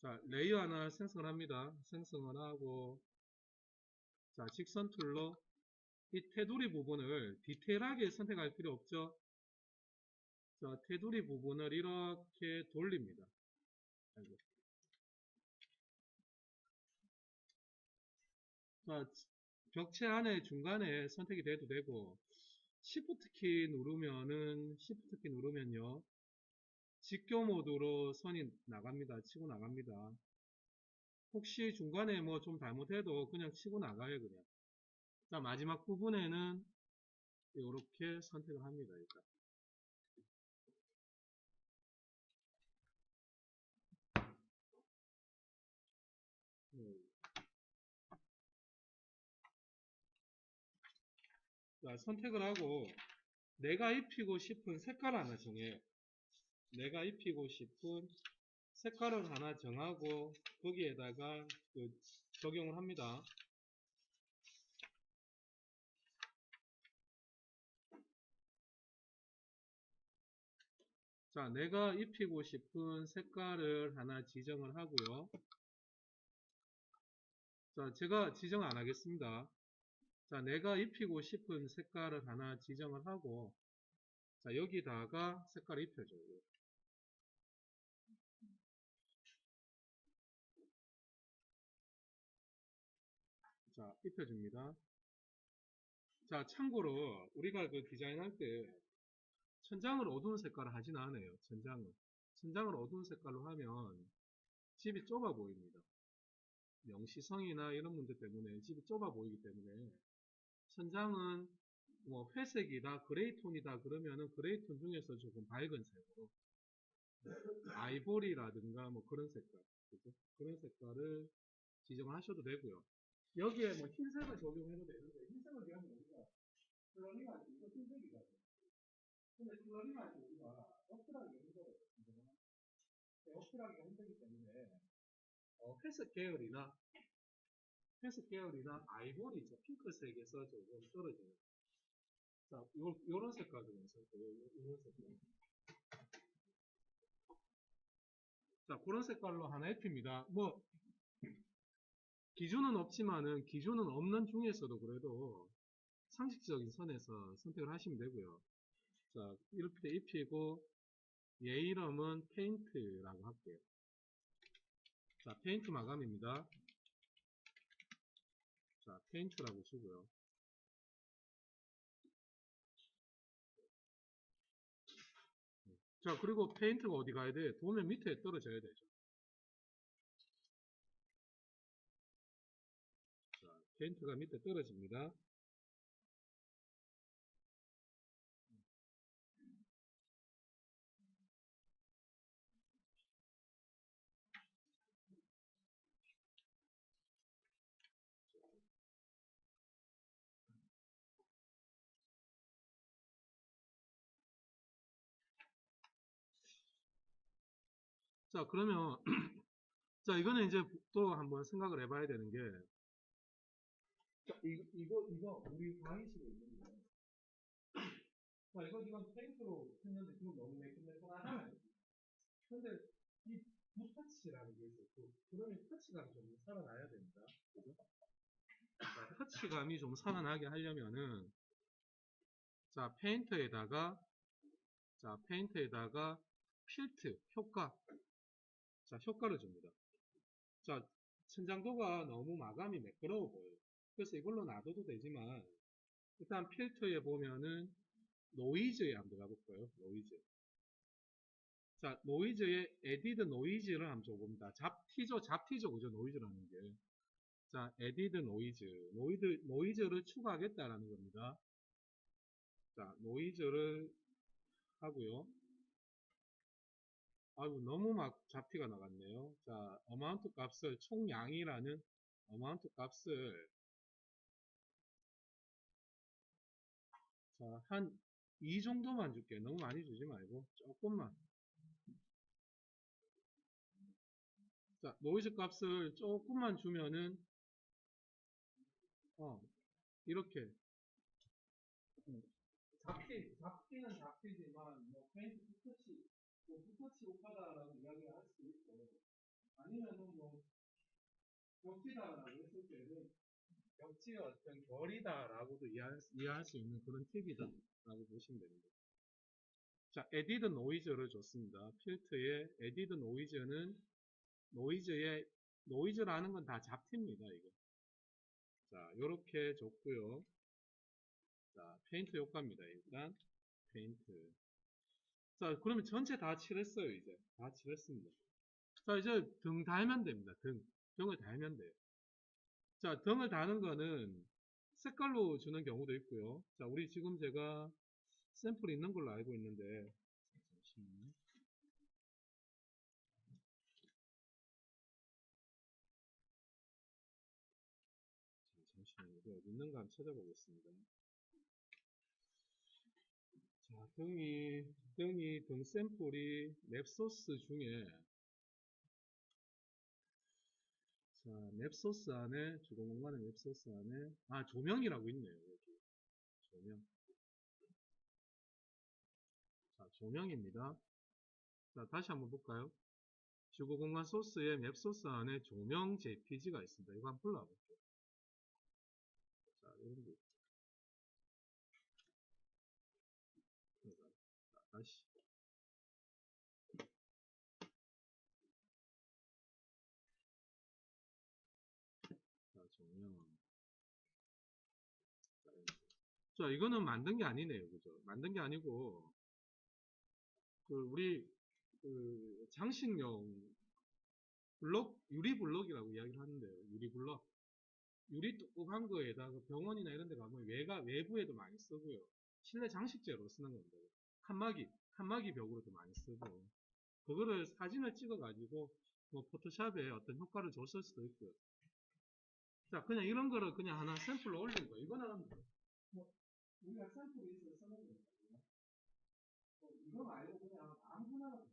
자, 레이어 하나 생성을 합니다. 생성을 하고, 자, 직선 툴로 이 테두리 부분을 디테일하게 선택할 필요 없죠. 자, 테두리 부분을 이렇게 돌립니다. 자, 벽체 안에 중간에 선택이 돼도 되고, Shift 키 누르면은, Shift 키 누르면요. 직교 모드로 선이 나갑니다. 치고 나갑니다. 혹시 중간에 뭐 좀 잘못해도 그냥 치고 나가요, 그냥. 자, 마지막 부분에는 이렇게 선택을 합니다, 일단. 네. 자, 선택을 하고 내가 입히고 싶은 색깔 하나 정해요. 내가 입히고 싶은 색깔을 하나 정하고 거기에다가 그 적용을 합니다. 자, 내가 입히고 싶은 색깔을 하나 지정을 하고요. 자, 제가 지정 안 하겠습니다. 자, 내가 입히고 싶은 색깔을 하나 지정을 하고 자, 여기다가 색깔을 입혀줘요. 입혀줍니다. 자, 참고로 우리가 그 디자인할 때 천장을 어두운 색깔을 하진 않아요. 천장을. 천장을 어두운 색깔로 하면 집이 좁아 보입니다. 명시성이나 이런 문제 때문에 집이 좁아 보이기 때문에 천장은 뭐 회색이다, 그레이톤이다 그러면은 그레이톤 중에서 조금 밝은 색으로 아이보리라든가 뭐 그런 색깔, 그죠? 그런 색깔을 지정하셔도 되고요. 여기에 뭐 흰색을 적용해도 되는데 흰색을 그냥 우리가 플러링 할때 이거 흰색이거든요. 근데 플러링 할때 우리가 어플하기가 힘들어요. 어플하기가 힘들기 때문에 어, 회색 계열이나 회색 계열이나 아이보리죠. 핑크색에서 조금 떨어지는. 자, 요, 요런 색깔 중에서, 요런 색깔. 자, 그런 색깔로 하나 입힙니다. 뭐, 기준은 없지만은, 기준은 없는 중에서도 그래도 상식적인 선에서 선택을 하시면 되고요. 자, 이렇게 입히고, 얘 이름은 페인트라고 할게요. 자, 페인트 마감입니다. 자, 페인트라고 주고요. 자, 그리고 페인트가 어디 가야 돼? 도면 밑에 떨어져야 되죠. 자, 페인트가 밑에 떨어집니다. 자, 그러면, 자, 이거는 이제 또 한번 생각을 해봐야 되는 게, 자, 이거, 이거, 이거, 우리 강의실에 있는 거. 자, 이거 지금 페인트로 했는데 지금 너무 매끈매끈 하잖아요. 근데 이 붓터치라는 게. 그, 그러면 터치감이 좀 살아나야 됩니다. 그죠? 자, 터치감이 좀 살아나게 하려면은, 자, 페인트에다가, 자, 페인트에다가 필트, 효과, 자, 효과를 줍니다. 자, 천장도가 너무 마감이 매끄러워 보여요. 그래서 이걸로 놔둬도 되지만, 일단 필터에 보면은, 노이즈에 한번 들어가 볼까요? 노이즈. 자, 노이즈에 에디드 노이즈를 한번 줘봅니다. 잡티죠, 잡티죠, 그죠? 노이즈라는 게. 자, 에디드 노이즈. 노이즈, 노이즈를 추가하겠다라는 겁니다. 자, 노이즈를 하고요. 아이고 너무 막 잡티가 나갔네요. 자, 어마운트 값을 총량이라는 어마운트 값을 자, 한 이 정도만 줄게. 너무 많이 주지 말고 조금만. 자, 노이즈 값을 조금만 주면은 어, 이렇게 잡티, 잡티는 잡티지만 뭐 페인트 붓터치 뭐 붓터치 효과다라고 이야기를 할 수도 있고 아니면은 뭐 벽지다라고 했을 때는 벽지의 어떤 결이다라고도 이해할, 이해할 수 있는 그런 팁이다라고 보시면 됩니다. 자, 에디드 노이즈를 줬습니다. 필트에 에디드 노이즈는 노이즈의 노이즈라는 건 다 잡티입니다. 이거. 자, 요렇게 줬고요. 자, 페인트 효과입니다. 일단 페인트. 자, 그러면 전체 다 칠했어요. 이제 다 칠했습니다. 자, 이제 등 달면 됩니다. 등. 등을 달면 돼요. 자, 등을 다는 거는 색깔로 주는 경우도 있고요. 자, 우리 지금 제가 샘플이 있는 걸로 알고 있는데, 잠시만요. 자, 잠시만요. 어디 있는가 한번 찾아보겠습니다. 자, 등이, 등이, 등 샘플이 맵소스 중에 자, 맵소스 안에, 주거 공간의 맵소스 안에, 아, 조명이라고 있네요, 여기. 조명. 자, 조명입니다. 자, 다시 한번 볼까요? 주거 공간 소스에 맵소스 안에 조명 JPG가 있습니다. 이거 한번 불러볼게요. 자, 이런 게 있죠. 자, 다시. 자, 이거는 만든 게 아니네요. 그죠? 만든 게 아니고, 그, 우리, 그, 장식용 블럭, 유리 블럭이라고 이야기를 하는데요. 유리 블럭. 유리 뚜껑한 거에다 가 병원이나 이런 데 가면 외가, 외부에도 많이 쓰고요. 실내 장식재로 쓰는 겁니다. 칸막이, 칸막이 벽으로도 많이 쓰고. 그거를 사진을 찍어가지고, 뭐, 포토샵에 어떤 효과를 줬을 수도 있고요. 자, 그냥 이런 거를 그냥 하나 샘플로 올린 거예요. 이거는 뭐 우리가 샘플이 있어서 쓰는 거예요. 뭐 이거 말고 그냥 아무거나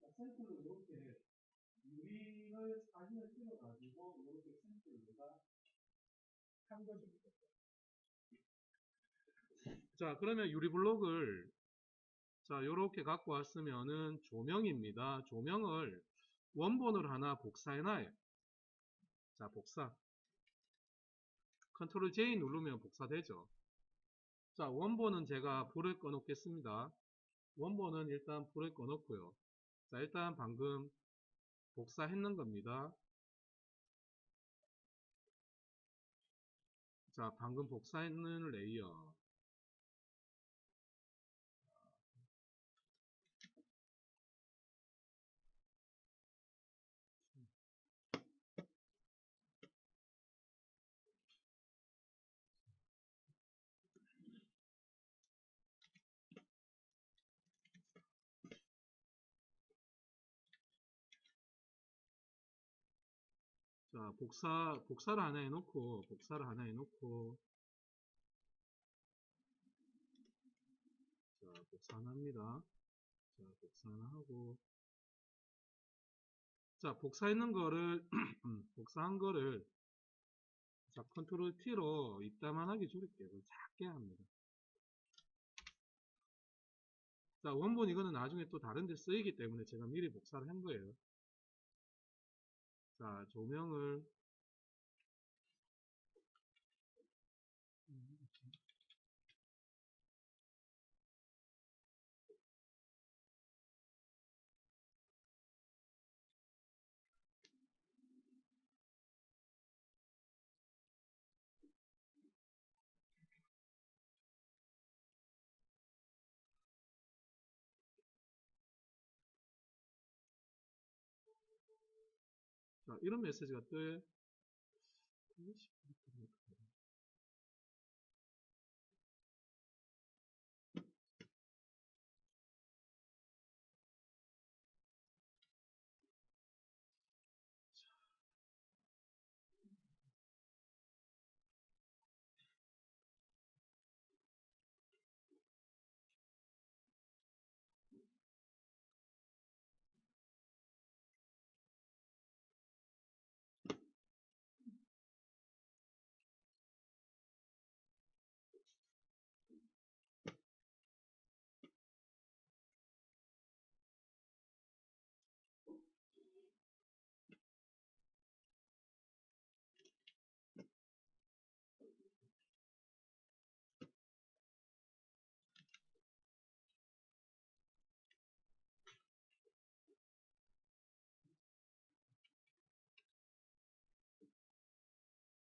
자, 샘플로 이렇게 유리를 사진을 찍어가지고 이렇게 샘플을 내가 한 것입니다. 자, 그러면 유리 블록을 자, 요렇게 갖고 왔으면은 조명입니다. 조명을 원본을 하나 복사해놔요. 자, 복사. 컨트롤 J 누르면 복사되죠. 자, 원본은 제가 불을 꺼놓겠습니다. 원본은 일단 불을 꺼놓고요. 자, 일단 방금 복사했는 겁니다. 자, 방금 복사했는 레이어. 자, 복사, 복사를 하나 해놓고, 복사를 하나 해놓고, 자, 복사 하나 합니다. 자, 복사 하나 하고, 자, 복사했는 거를, 복사한 거를, 자, 컨트롤 T로 이따만하게 줄일게요. 작게 합니다. 자, 원본 이거는 나중에 또 다른 데 쓰이기 때문에 제가 미리 복사를 한 거예요. 자, 조명을 이런 메시지가 떠요.